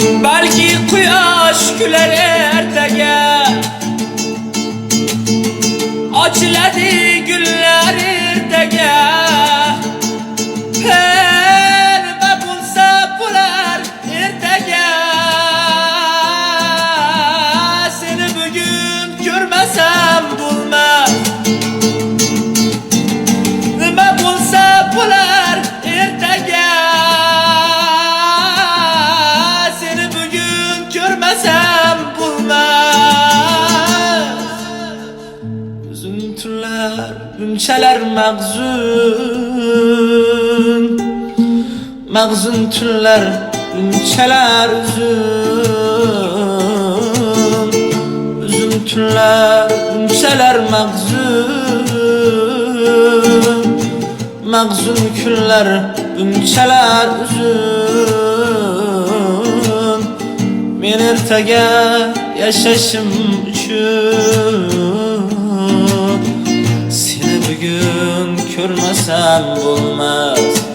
Belki quyosh kular ertaga Ochiladi bunchalar mag'zun Mag'zun tunlar, bunchalar uzun Uzun tunlar, bunchalar mag'zun Mag'zun kunlar, bunchalar uzun Men ertaga yashashim uchun Seni bugun ko'rmasam bo'lmas